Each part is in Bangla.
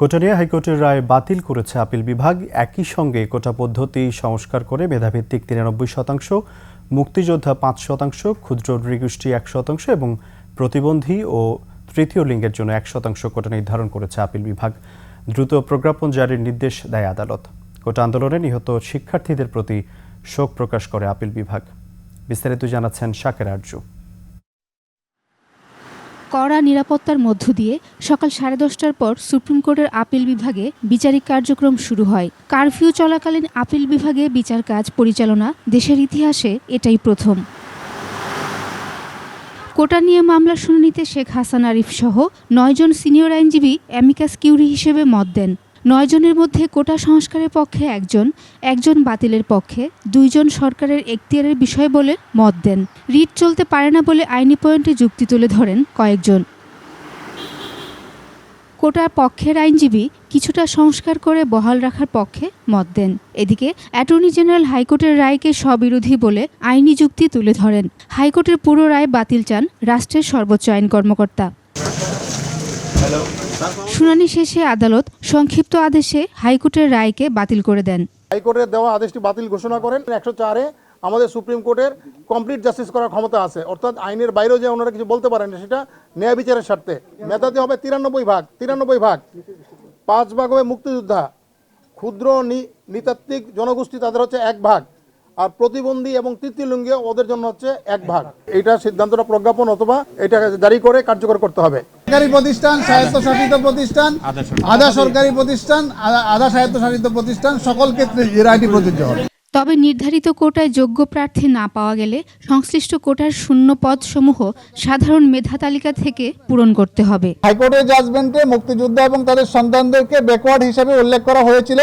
কোটানিয়া হাইকোর্টের রায় বাতিল করেছে আপিল বিভাগ। একই সঙ্গে কোটা পদ্ধতি সংস্কার করে মেধাভিত্তিক তিরানব্বই শতাংশ, মুক্তিযোদ্ধা পাঁচ শতাংশ, ক্ষুদ্র নৃগোষ্ঠী এক শতাংশ এবং প্রতিবন্ধী ও তৃতীয় লিঙ্গের জন্য এক শতাংশ কোটা নির্ধারণ করেছে আপিল বিভাগ। দ্রুত প্রজ্ঞাপন জারির নির্দেশ দেয় আদালত। কোটা আন্দোলনে নিহত শিক্ষার্থীদের প্রতি শোক প্রকাশ করে আপিল বিভাগ। বিস্তারিত জানাচ্ছেন শাকের আরজু। কড়া নিরাপত্তার মধ্য দিয়ে সকাল সাড়ে দশটার পর সুপ্রিম কোর্টের আপিল বিভাগে বিচারিক কার্যক্রম শুরু হয়। কারফিউ চলাকালীন আপিল বিভাগে বিচার কাজ পরিচালনা দেশের ইতিহাসে এটাই প্রথম। কোটা নিয়ে মামলা শুনানিতে শেখ হাসান আরিফ সহ নয়জন সিনিয়র আইনজীবী অ্যামিকাস কিউরি হিসেবে মত দেন। নয়জনের মধ্যে কোটা সংস্কারের পক্ষে একজন একজন বাতিলের পক্ষে, দুইজন সরকারের এখতিয়ারের বিষয় বলে মত দেন। রিট চলতে পারে না বলে আইনি পয়েন্টে যুক্তি তুলে ধরেন কয়েকজন। কোটার পক্ষের আইনজীবী কিছুটা সংস্কার করে বহাল রাখার পক্ষে মত দেন। এদিকে অ্যাটর্নি জেনারেল হাইকোর্টের রায়কে স্ববিরোধী বলে আইনি যুক্তি তুলে ধরেন। হাইকোর্টের পুরো রায় বাতিল চান রাষ্ট্রের সর্বোচ্চ আইন কর্মকর্তা। শুনানি শেষে আদালত সংক্ষিপ্ত আদেশে হাইকোর্টের রায়কে বাতিল করে দেন। হাইকোর্টের দেওয়া আদেশটি বাতিল ঘোষণা করেন। একশো চারে আমাদের সুপ্রিম কোর্টের কমপ্লিট জাস্টিস করার ক্ষমতা আছে। অর্থাৎ আইনের বাইরেও যে ওনারা কিছু বলতে পারেন সেটা ন্যায় বিচারের স্বার্থে। মেধাতে হবে তিরানব্বই ভাগ তিরানব্বই ভাগ। পাঁচ ভাগ হবে মুক্তিযোদ্ধা। ক্ষুদ্র নৃতাত্ত্বিক জনগোষ্ঠী তাদের হচ্ছে এক ভাগ। আর প্রতিবন্ধী এবং তৃতীয় লিঙ্গীয় ওদের জন্য হচ্ছে এক ভাগ। এইটা সিদ্ধান্তটা প্রজ্ঞাপন অথবা এটা জারি করে কার্যকর করতে হবে। সরকারি প্রতিষ্ঠান স্বায়ত্তশাসিত প্রতিষ্ঠান আধা সরকারি প্রতিষ্ঠান। আধা- স্বায়ত্তশাসিত প্রতিষ্ঠান সকল ক্ষেত্রে এই রায়টি প্রযোজ্য হবে। তবে নির্ধারিত কোটায় যোগ্য প্রার্থী না পাওয়া গেলে সংশ্লিষ্ট কোটার শূন্য পদসমূহ সাধারণ মেধা তালিকা থেকে পূরণ করতে হবে। হাইকোর্টের জাজমেন্টে মুক্তিযোদ্ধা এবং তাদের সন্তানদেরকে ব্যাকওয়ার্ড হিসেবে উল্লেখ করা হয়েছিল।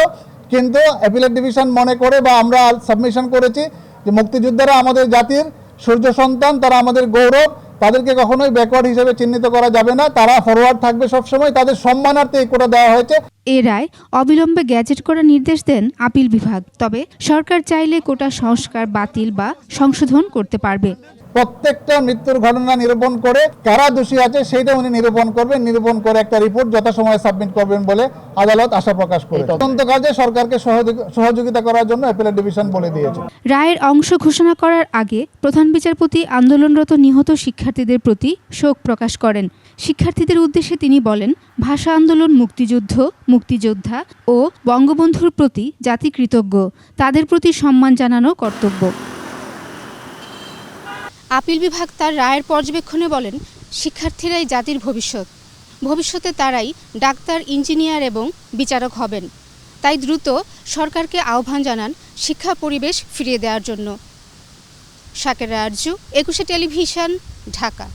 কিন্তু অ্যাপিলেট ডিভিশন মনে করে বা আমরা সাবমিশন করেছি যে মুক্তিযোদ্ধারা আমাদের জাতির সূর্য সন্তান তারা আমাদের গৌরব তাদেরকে কখনোই ব্যাকওয়ার্ড হিসেবে চিহ্নিত করা যাবে না। তারা ফরওয়ার্ড থাকবে সবসময়। তাদের সম্মানার্থে এই কোটা দেওয়া হয়েছে। এ রায় অবিলম্বে গ্যাজেট করার নির্দেশ দেন আপিল বিভাগ। তবে সরকার চাইলে কোটা সংস্কার বাতিল বা সংশোধন করতে পারবে। প্রত্যেকটা মৃত্যুর ঘটনা নিরূপণ করে কারা দোষী আছে সেইটা উনি নিরূপণ করবেন নিরূপণ করে একটা রিপোর্ট যথাসময়ে সাবমিট করবেন বলে আদালত আশা প্রকাশ করে। তদন্ত। কাজে সরকারকে সহযোগি- সহযোগিতা করার জন্য অ্যাপিলেট ডিভিশন বলে দিয়েছে। রায়ের অংশ ঘোষণা করার আগে প্রধান বিচারপতি আন্দোলনরত নিহত শিক্ষার্থীদের প্রতি শোক প্রকাশ করেন। শিক্ষার্থীদের উদ্দেশ্যে তিনি বলেন ভাষা আন্দোলন মুক্তিযুদ্ধ মুক্তিযোদ্ধা ও বঙ্গবন্ধুর প্রতি জাতি কৃতজ্ঞ। তাদের প্রতি সম্মান জানানো কর্তব্য। আপিল বিভাগ তার রায়ের পর্যবেক্ষণে বলেন, শিক্ষার্থীরাই জাতির ভবিষ্যৎ। ভবিষ্যতে তারাই ডাক্তার, ইঞ্জিনিয়ার এবং বিচারক হবেন। তাই দ্রুত সরকারকে আহ্বান জানান শিক্ষা পরিবেশ ফিরিয়ে দেওয়ার জন্য। সাকের আরজু একুশে টেলিভিশন, ঢাকা।